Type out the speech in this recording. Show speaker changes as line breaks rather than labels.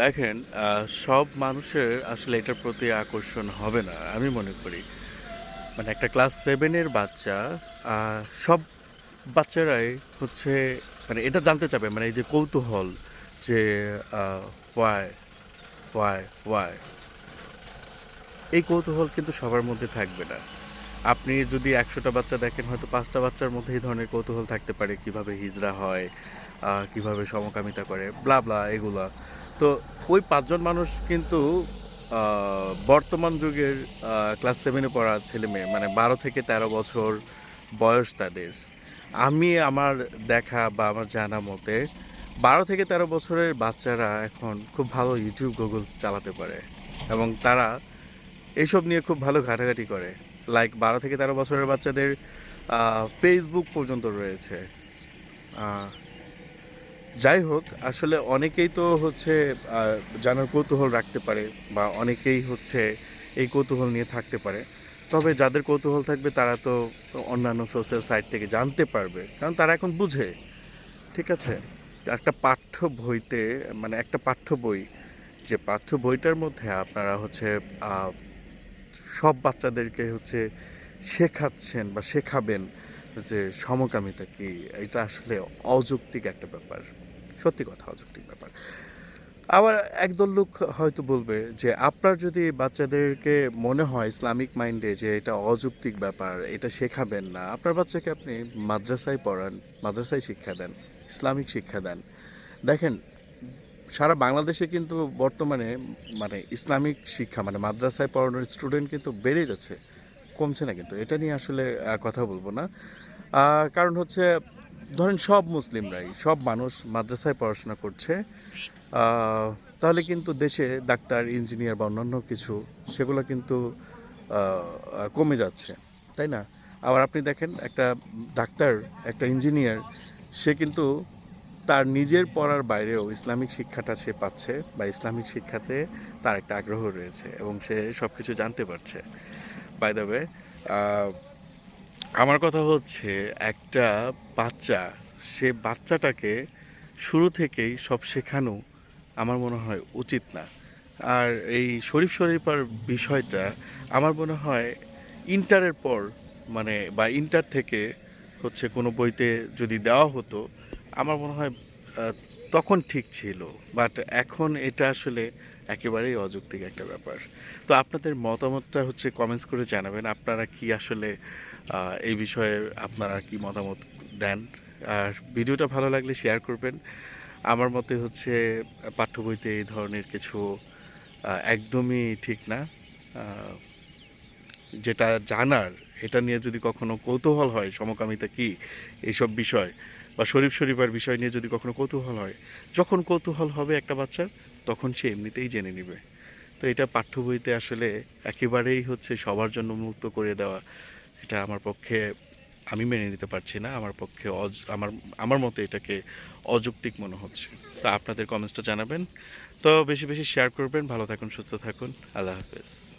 দেখেন সব মানুষের আসলে এটার প্রতি আকর্ষণ হবে না, আমি মনে করি। মানে একটা ক্লাস সেভেনের বাচ্চা সব বাচ্চারাই হচ্ছে মানে এটা জানতে চাবে মানে এই যে কৌতূহল যে ওয়াই ওয়াই ওয়াই এই কৌতূহল কিন্তু সবার মধ্যে থাকবে না। আপনি যদি একশোটা বাচ্চা দেখেন, হয়তো পাঁচটা বাচ্চার মধ্যে এই ধরনের কৌতূহল থাকতে পারে, কীভাবে হিজড়া হয় কীভাবে সমকামিতা করে ব্লা ব্লা এগুলা। তো ওই পাঁচজন মানুষ কিন্তু বর্তমান যুগের ক্লাস সেভেনে পড়া ছেলে মেয়ে মানে বারো থেকে তেরো বছর বয়স তাদের। আমি আমার দেখা বা আমার জানা মতে, বারো থেকে তেরো বছরের বাচ্চারা এখন খুব ভালো ইউটিউব গুগল চালাতে পারে এবং তারা এইসব নিয়ে খুব ভালো ঘাটাঘাটি করে। লাইক বারো থেকে তেরো বছরের বাচ্চাদের ফেসবুক পর্যন্ত রয়েছে। যাই হোক, আসলে অনেকেই তো হচ্ছে জানার কৌতূহল রাখতে পারে বা অনেকেই হচ্ছে এই কৌতূহল নিয়ে থাকতে পারে। তবে যাদের কৌতূহল থাকবে, তারা তো অন্যান্য সোশ্যাল সাইট থেকে জানতে পারবে। কারণ তারা এখন বুঝে, ঠিক আছে? একটা পাঠ্য বইতে মানে একটা পাঠ্য বই, যে পাঠ্য বইটার মধ্যে আপনারা হচ্ছে সব বাচ্চাদেরকে হচ্ছে শেখাচ্ছেন বা শেখাবেন যে সমকামিতা কি? এটা আসলে অযৌক্তিক একটা ব্যাপার। সত্যি কথা, অযৌক্তিক ব্যাপার। আবার একদল লোক হয়তো বলবে যে, আপনার যদি বাচ্চাদেরকে মনে হয় ইসলামিক মাইন্ডে যে, এটা অযৌক্তিক ব্যাপার, এটা শেখাবেন না, আপনার বাচ্চাকে আপনি মাদ্রাসায় পড়ান, মাদ্রাসায় শিক্ষা দেন, ইসলামিক শিক্ষা দেন। দেখেন, সারা বাংলাদেশে কিন্তু বর্তমানে মানে ইসলামিক শিক্ষা মানে মাদ্রাসায় পড়ানোর স্টুডেন্ট কিন্তু বেড়ে যাচ্ছে, কমছে না কিন্তু। এটা নিয়ে আসলে কথা বলব না। কারণ হচ্ছে ধরেন সব মুসলিমরাই, সব মানুষ মাদ্রাসায় পড়াশোনা করছে তাহলে কিন্তু দেশে ডাক্তার, ইঞ্জিনিয়ার বা অন্যান্য কিছু, সেগুলো কিন্তু কমে যাচ্ছে, তাই না? আবার আপনি দেখেন একটা ডাক্তার, একটা ইঞ্জিনিয়ার, সে কিন্তু তার নিজের পড়ার বাইরেও ইসলামিক শিক্ষাটা সে পাচ্ছে বা ইসলামিক শিক্ষাতে তার একটা আগ্রহ রয়েছে এবং সে সব কিছু জানতে পারছে। বাই দ্য ওয়ে আমার কথা হচ্ছে, একটা বাচ্চা, সে বাচ্চাটাকে শুরু থেকেই সব শেখানো আমার মনে হয় উচিত না। আর এই শরীফ শরীফার বিষয়টা আমার মনে হয় ইন্টারের পর মানে বা ইন্টার থেকে হচ্ছে কোনো বইতে যদি দেওয়া হতো, আমার মনে হয় তখন ঠিক ছিল। বাট এখন এটা আসলে একেবারেই অযৌক্তিক একটা ব্যাপার। তো আপনাদের মতামতটা হচ্ছে কমেন্টস করে জানাবেন। আপনারা কি আসলে এই বিষয়ে আপনারা কি মতামত দেন। আর ভিডিওটা ভালো লাগলে শেয়ার করবেন। আমার মতে হচ্ছে পাঠ্য বইতে এই ধরনের কিছু একদমই ঠিক না। যেটা জানার, এটা নিয়ে যদি কখনো কৌতূহল হয়, সমকামিতা কি, এইসব বিষয়, বা শরীফ শরীফার বিষয় নিয়ে যদি কখনো কৌতূহল হয়, যখন কৌতূহল হবে একটা বাচ্চার, তখন সে এমনিতেই জেনে নেবে। তো এটা পাঠ্য বইতে আসলে একেবারেই হচ্ছে সবার জন্য মুক্ত করে দেওয়া এটা আমার পক্ষে আমি মেনে নিতে পারছি না, আমার পক্ষে আমার আমার মতে এটাকে অযৌক্তিক মনে হচ্ছে। তা আপনাদের কমেন্টসটা জানাবেন। তো বেশি বেশি শেয়ার করবেন। ভালো থাকুন, সুস্থ থাকুন। আল্লাহ হাফেজ।